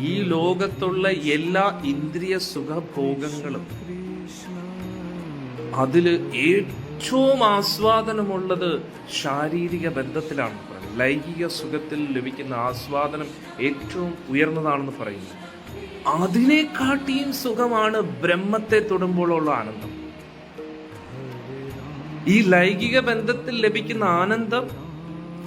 ഈ ലോകത്തുള്ള എല്ലാ ഇന്ദ്രിയ സുഖഭോഗങ്ങളും അതിൽ ഏറ്റവും ആസ്വാദനമുള്ളത് ശാരീരിക ബന്ധത്തിലാണ് ലൈംഗിക സുഖത്തിൽ ലഭിക്കുന്ന ആസ്വാദനം ഏറ്റവും ഉയർന്നതാണെന്ന് പറയുന്നു. അതിനെക്കാട്ടിയും സുഖമാണ് ബ്രഹ്മത്തെ തൊടുമ്പോഴുള്ള ആനന്ദം. ഈ ലൈംഗിക ബന്ധത്തിൽ ലഭിക്കുന്ന ആനന്ദം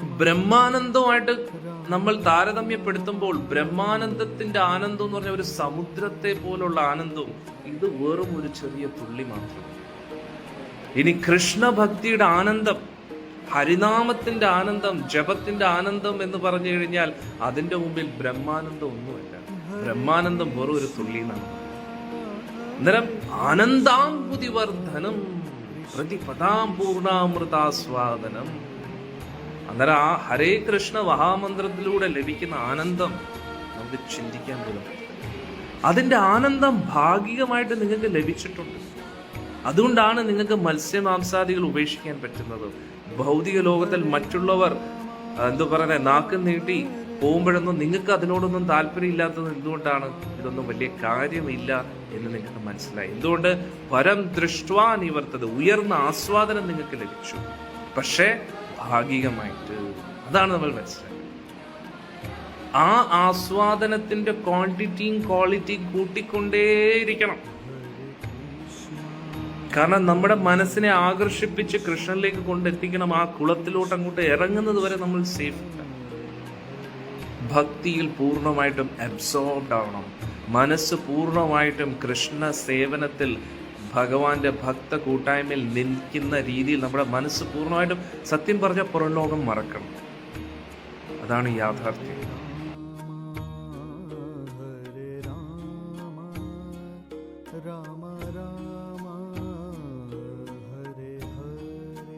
ബ്രഹ്മാനന്ദവുമായിട്ട് നമ്മൾ താരതമ്യപ്പെടുത്തുമ്പോൾ ബ്രഹ്മാനന്ദത്തിന്റെ ആനന്ദം എന്ന് പറഞ്ഞ ഒരു സമുദ്രത്തെ പോലുള്ള ആനന്ദവും. ഇത് വെറും ഒരു ചെറിയ തുള്ളി മാത്രം. ഇനി കൃഷ്ണഭക്തിയുടെ ആനന്ദം ഹരിനാമത്തിന്റെ ആനന്ദം ജപത്തിന്റെ ആനന്ദം എന്ന് പറഞ്ഞു കഴിഞ്ഞാൽ അതിന്റെ മുമ്പിൽ ബ്രഹ്മാനന്ദം ഒന്നുമല്ല. ബ്രഹ്മാനന്ദം വെറും ഒരു തുള്ളി എന്നാണ്. അന്നേരം ആനന്ദാംബുതിവർദ്ധനം പ്രതിപദാം പൂർണാമൃതാസ്വാദനം അന്നേരം ആ ഹരേ കൃഷ്ണ മഹാമന്ത്രത്തിലൂടെ ലഭിക്കുന്ന ആനന്ദം നമുക്ക് ചിന്തിക്കാൻ പോലും അതിന്റെ ആനന്ദം ഭാഗികമായിട്ട് നിങ്ങൾക്ക് ലഭിച്ചിട്ടുണ്ട്. അതുകൊണ്ടാണ് നിങ്ങൾക്ക് മത്സ്യമാംസാദികൾ ഉപേക്ഷിക്കാൻ പറ്റുന്നത്. ഭൗതിക ലോകത്തിൽ മറ്റുള്ളവർ എന്തോ പറയുന്നത് നാക്ക് നീട്ടി പോകുമ്പോഴൊന്നും നിങ്ങൾക്ക് അതിനോടൊന്നും താല്പര്യമില്ലാത്തത് എന്തുകൊണ്ടാണ്? ഇതൊന്നും വലിയ കാര്യമില്ല എന്ന് നിങ്ങൾക്ക് മനസ്സിലായി. എന്തുകൊണ്ട്? പരം നിവർത്തത്. ഉയർന്ന ആസ്വാദനം നിങ്ങൾക്ക് ലഭിച്ചു. പക്ഷേ ഭാഗികമായിട്ട്. അതാണ് നമ്മൾ മനസ്സിലാക്കുന്നത്. ആ ആസ്വാദനത്തിന്റെ ക്വാണ്ടിറ്റിയും ക്വാളിറ്റിയും കൂട്ടിക്കൊണ്ടേയിരിക്കണം. കാരണം നമ്മുടെ മനസ്സിനെ ആകർഷിപ്പിച്ച് കൃഷ്ണനിലേക്ക് കൊണ്ടെത്തിക്കണം ആ കുളത്തിലോട്ട് അങ്ങോട്ട് ഇറങ്ങുന്നത് വരെ നമ്മൾ സേഫ് ഭക്തിയിൽ പൂർണമായിട്ടും അബ്സോർബ് ആവണം. മനസ്സ് പൂർണമായിട്ടും കൃഷ്ണ സേവനത്തിൽ ഭഗവാന്റെ ഭക്ത കൂട്ടായ്മയിൽ നിൽക്കുന്ന രീതിയിൽ നമ്മുടെ മനസ്സ് പൂർണമായിട്ടും സത്യം പറഞ്ഞ പുറം ലോകം മറക്കണം. അതാണ് യാഥാർത്ഥ്യം. രാമ